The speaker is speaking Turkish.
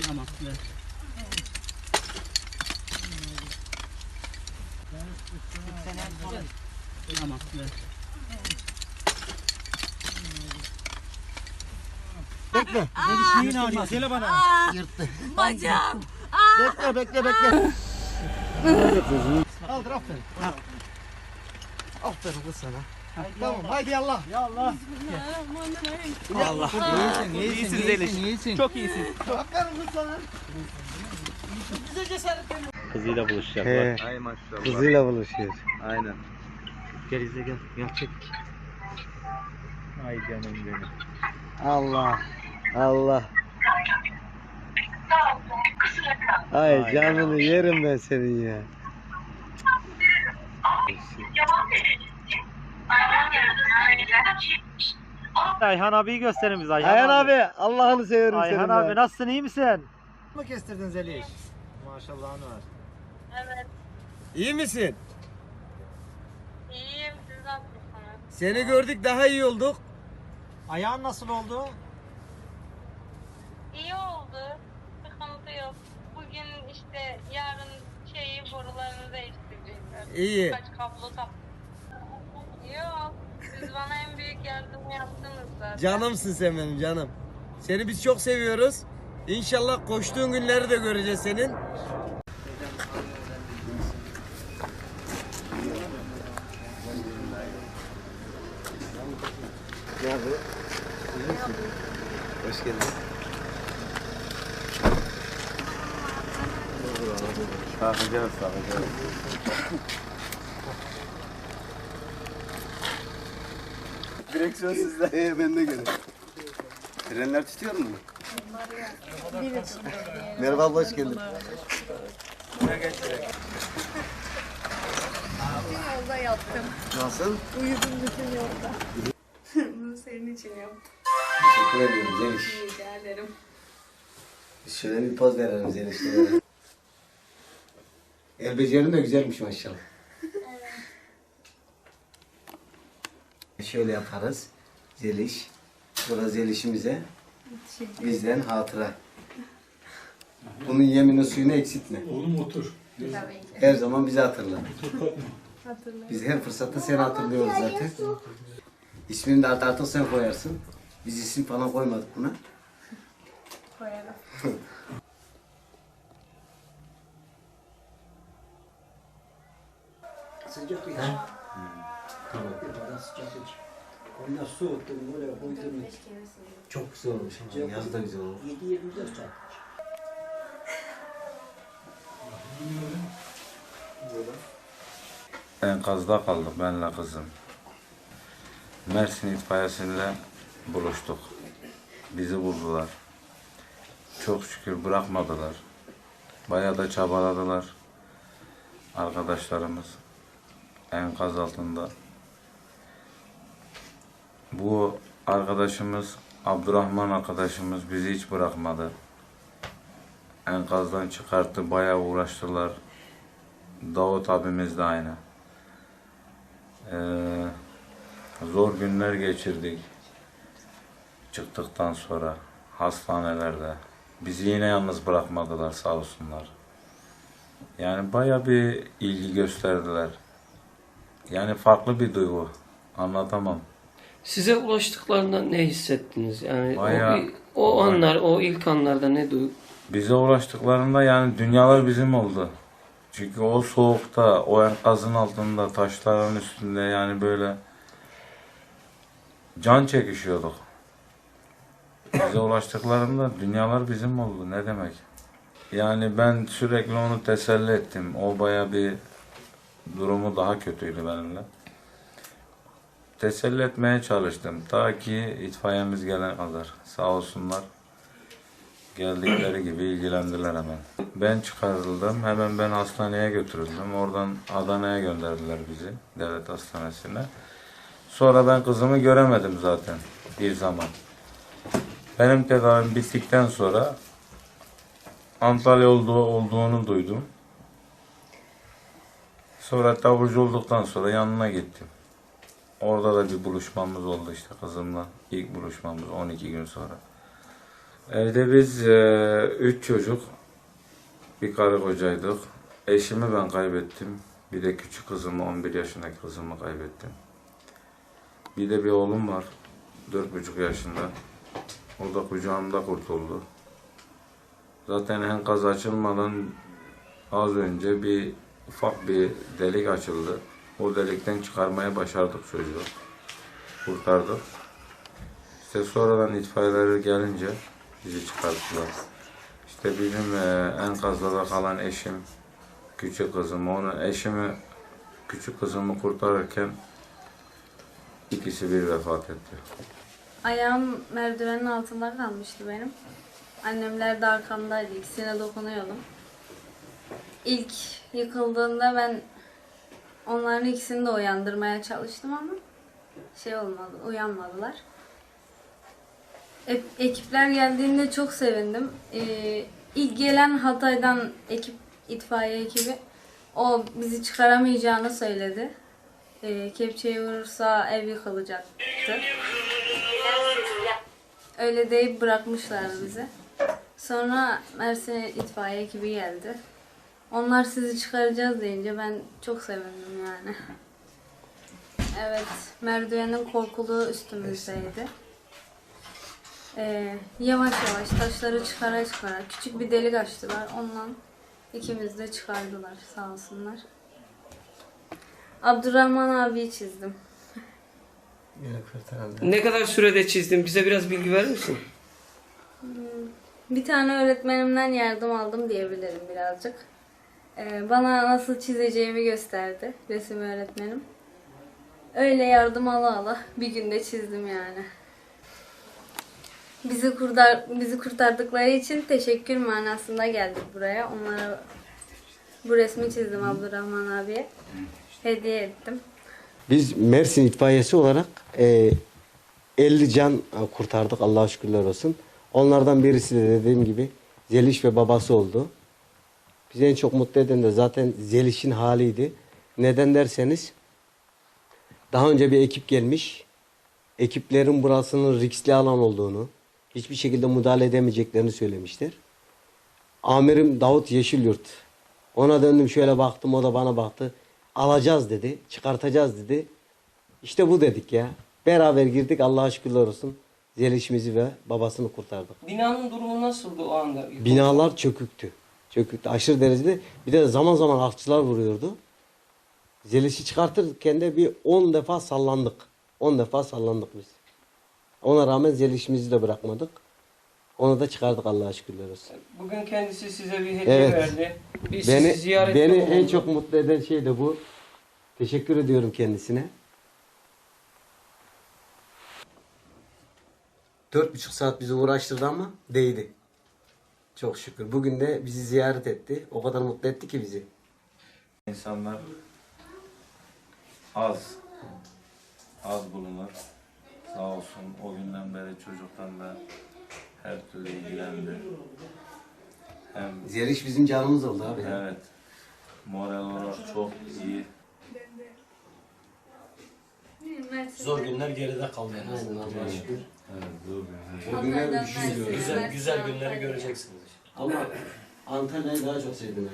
Tamam. Ver. Tamam. Ver. Bekle. Neyin ağrıyor? Söyle bana. Yırttı. Bacağım. Bekle bekle bekle. Kaldır aferin. Aferin kız sana. Tamam haydi Allah. Ya Allah. Allah. İyisin, iyisin, İyisin iyisin, iyisin. Çok iyisin. Aferin kız sana. Kızıyla buluşacak. He, Ay maşallah. kızıyla buluşuyor. Aynen. Gel izle gel. Gel çek. Ay canım benim. Allah. Allah. Ay canını yerim ben senin ya. Ayhan abiyi gösterin bize Ayhan, Ayhan abi Allah'ını severim Ayhan senin. abi be. nasılsın iyi misin? mı kestirdin Zeliş? Maşallah var. Evet. İyi misin? İyiyim. Siz nasılsınız? Seni gördük daha iyi olduk. Ayağın nasıl oldu? İyi oldu. Sıkıntı yok. Bugün işte yarın şeyi borularını değiştirecekler. İyi. Kaç kablo tak. Yok. Siz bana en büyük yardımı yaptınız zaten. Canımsın sen benim canım. Seni biz çok seviyoruz. İnşallah koştuğun günleri de göreceğiz senin. Hoş geldin. Bakacağız, bakacağız. Direksiyon sizde. Ee ben de gelin. Frenler tutuyor mu? Merhaba abla hoş geldin. Yolda yattım. Nasıl? Uyudum bütün yolda. Bunu senin için yaptım. Teşekkür ediyorum Zeliş. Rica ederim. Biz şöyle bir poz verelim Zeliş'lere. El becerin de güzelmiş maşallah. Şöyle yaparız. Zeliş. Burada Zeliş'imize bizden hatıra. Bunun yemini suyunu eksiltme. Tabii ki. Her zaman bizi hatırla. Hatırlayın. Biz her fırsatta seni hatırlıyoruz zaten. İsmini de artık sen koyarsın. Biz isim falan koymadık buna. Koyarım. Sıcak iç. Ondan soğuttum böyle koydum. Çok güzel olmuş ama yaz da güzel olmuş. 7-24 saat. Enkazda kaldık benle kızım. Mersin itfaiyesiyle buluştuk. Bizi buldular. Çok şükür bırakmadılar. Bayağı da çabaladılar. Arkadaşlarımız enkaz altında. Bu arkadaşımız Abdurrahman arkadaşımız bizi hiç bırakmadı. Enkazdan çıkarttı, bayağı uğraştılar. Davut abimiz de aynı. Ee, zor günler geçirdik. Çıktıktan sonra hastanelerde. Bizi yine yalnız bırakmadılar sağ olsunlar. Yani baya bir ilgi gösterdiler. Yani farklı bir duygu. Anlatamam. Size ulaştıklarında ne hissettiniz? Yani Bayağı- o, o anlar, o ilk anlarda ne duygu? Bize ulaştıklarında yani dünyalar bizim oldu. Çünkü o soğukta, o enkazın altında, taşların üstünde yani böyle can çekişiyorduk. Bize ulaştıklarında dünyalar bizim oldu. Ne demek? Yani ben sürekli onu teselli ettim. O baya bir durumu daha kötüydü benimle. Teselli etmeye çalıştım. Ta ki itfaiyemiz gelene kadar. Sağ olsunlar. Geldikleri gibi ilgilendiler hemen. Ben çıkarıldım. Hemen ben hastaneye götürüldüm. Oradan Adana'ya gönderdiler bizi. Devlet hastanesine. Sonra ben kızımı göremedim zaten bir zaman. Benim tedavim bittikten sonra Antalya olduğu, olduğunu duydum. Sonra taburcu olduktan sonra yanına gittim. Orada da bir buluşmamız oldu işte kızımla. İlk buluşmamız 12 gün sonra. Evde biz e, üç çocuk, bir karı kocaydık. Eşimi ben kaybettim. Bir de küçük kızımı, 11 yaşındaki kızımı kaybettim. Bir de bir oğlum var, dört buçuk yaşında. O da kucağımda kurtuldu. Zaten enkaz açılmadan az önce bir ufak bir delik açıldı. O delikten çıkarmaya başardık çocuğu. Kurtardık. İşte sonradan itfaiyeler gelince bizi çıkarttılar. İşte bizim e, enkazda da kalan eşim, küçük kızım, onu eşimi, küçük kızımı kurtarırken ikisi bir vefat etti. Ayağım merdivenin altında kalmıştı benim. Annemler de arkamdaydı. İkisine dokunuyordum. İlk yıkıldığında ben onların ikisini de uyandırmaya çalıştım ama şey olmadı, uyanmadılar. E- ekipler geldiğinde çok sevindim. Ee, ilk gelen Hatay'dan ekip, itfaiye ekibi o bizi çıkaramayacağını söyledi. Ee, kepçeyi vurursa ev yıkılacaktı. Öyle deyip bırakmışlardı bizi. Sonra Mersin itfaiye ekibi geldi. Onlar sizi çıkaracağız deyince ben çok sevindim yani. Evet, merdivenin korkuluğu üstümüzdeydi. Ee, yavaş yavaş taşları çıkara çıkara küçük bir delik açtılar. Ondan ikimiz de çıkardılar sağ olsunlar. Abdurrahman abiyi çizdim. Ne kadar sürede çizdin? Bize biraz bilgi verir misin? Bir tane öğretmenimden yardım aldım diyebilirim birazcık. Ee, bana nasıl çizeceğimi gösterdi resim öğretmenim. Öyle yardım ala ala bir günde çizdim yani. Bizi kurtar bizi kurtardıkları için teşekkür manasında geldik buraya. Onlara bu resmi çizdim Abdurrahman abiye. Hediye ettim. Biz Mersin itfaiyesi olarak e, 50 can kurtardık Allah'a şükürler olsun. Onlardan birisi de dediğim gibi Zeliş ve babası oldu. Bizi en çok mutlu eden de zaten Zeliş'in haliydi. Neden derseniz daha önce bir ekip gelmiş. Ekiplerin burasının riskli alan olduğunu, hiçbir şekilde müdahale edemeyeceklerini söylemişler. Amirim Davut Yeşilyurt. Ona döndüm şöyle baktım o da bana baktı. Alacağız dedi, çıkartacağız dedi. İşte bu dedik ya. Beraber girdik Allah'a şükürler olsun. Zelişimizi ve babasını kurtardık. Binanın durumu nasıldı o anda? Binalar çöküktü. Çöküktü aşırı derecede. Bir de zaman zaman akçılar vuruyordu. Zelişi çıkartırken de bir 10 defa sallandık. 10 defa sallandık biz. Ona rağmen zelişimizi de bırakmadık. Onu da çıkardık Allah'a şükürler olsun. Bugün kendisi size bir hediye Evet. verdi. Biz Beni, beni en çok mutlu eden şey de bu. Teşekkür ediyorum kendisine. Dört buçuk saat bizi uğraştırdı ama değdi. Çok şükür. Bugün de bizi ziyaret etti. O kadar mutlu etti ki bizi. İnsanlar az, az bulunur. Sağ olsun o günden beri çocuktan da her türlü ilgilendi. Hem Zeliş bizim canımız oldu abi. evet, moral olarak çok iyi. Zor günler geride kaldı en azından. Allah'a şükür. Evet, zor bir- O günler Hatay'dan düşünüyoruz. Mersin'e, Güzel, güzel günleri göreceksiniz. Ama Antalya'yı daha çok sevdim.